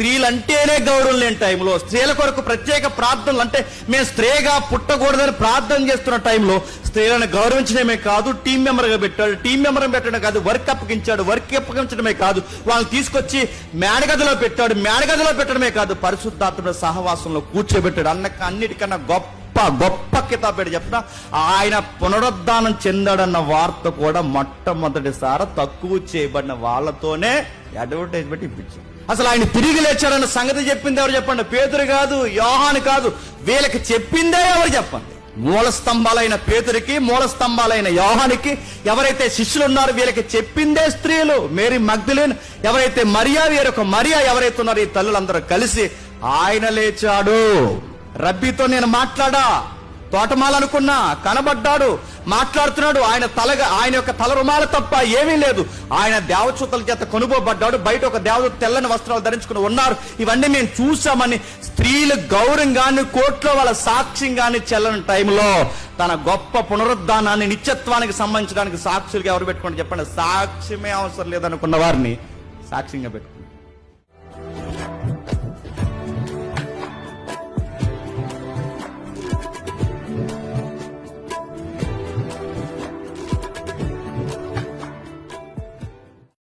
స్త్రీలు అంటేనే గౌరవం లేని టైంలో స్త్రీల కొరకు ప్రత్యేక ప్రార్థనలు అంటే మేము స్త్రీగా పుట్టకూడదని ప్రార్థన చేస్తున్న టైంలో స్త్రీలను గౌరవించడమే కాదు టీం మెంబర్గా పెట్టాడు. టీం మెంబర్ పెట్టడం కాదు వర్క్ అప్పగించాడు. వర్క్ అప్పగించడమే కాదు వాళ్ళని తీసుకొచ్చి మేడగదిలో పెట్టాడు. మేడగదిలో పెట్టడమే కాదు పరిశుద్ధాత్మ సహవాసంలో కూర్చోబెట్టాడు. అన్నక అన్నిటికన్నా గొప్ప గొప్ప గొప్ప కితాబేడు చెప్పిన ఆయన పునరుద్ధానం చెందాడన్న వార్త కూడా మొట్టమొదటిసారి తక్కువ చేయబడిన వాళ్ళతోనే అడ్వర్టైజ్మెంట్ ఇప్పించింది. అసలు ఆయన తిరిగి లేచాడన్న సంగతి చెప్పింది ఎవరు చెప్పండి? పేదరు కాదు యోహాను కాదు వీళ్ళకి చెప్పిందే ఎవరు చెప్పండి? మూల స్తంభాలైన పేతురికి మూల స్తంభాలైన యోహానికి ఎవరైతే శిష్యులు ఉన్నారో వీళ్ళకి చెప్పిందే స్త్రీలు. మేరీ మగ్ధులేన్ ఎవరైతే మరియా వీరొక మరియా ఎవరైతే ఉన్నారో ఈ తల్లులందరూ కలిసి ఆయన లేచాడు. రబ్బీతో నేను మాట్లాడా? తోటమాలనుకున్నా కనబడ్డాడు మాట్లాడుతున్నాడు. ఆయన తలగా ఆయన యొక్క తల రుమాల తప్ప ఏమీ లేదు. ఆయన దేవచూతల చేత కొనుగోబడ్డాడు. బయట ఒక దేవత తెల్లని వస్త్రాలు ధరించుకుని ఉన్నారు. ఇవన్నీ మేము చూసామని స్త్రీలు గౌరవంగాని కోర్టులో వాళ్ళ సాక్ష్యంగాని చెల్లని టైంలో తన గొప్ప పునరుద్ధానాన్ని నిత్యత్వానికి సంబంధించడానికి సాక్షులుగా ఎవరు పెట్టుకోండి చెప్పండి. సాక్ష్యమే అవసరం లేదనుకున్న వారిని సాక్ష్యంగా పెట్టుకున్నాడు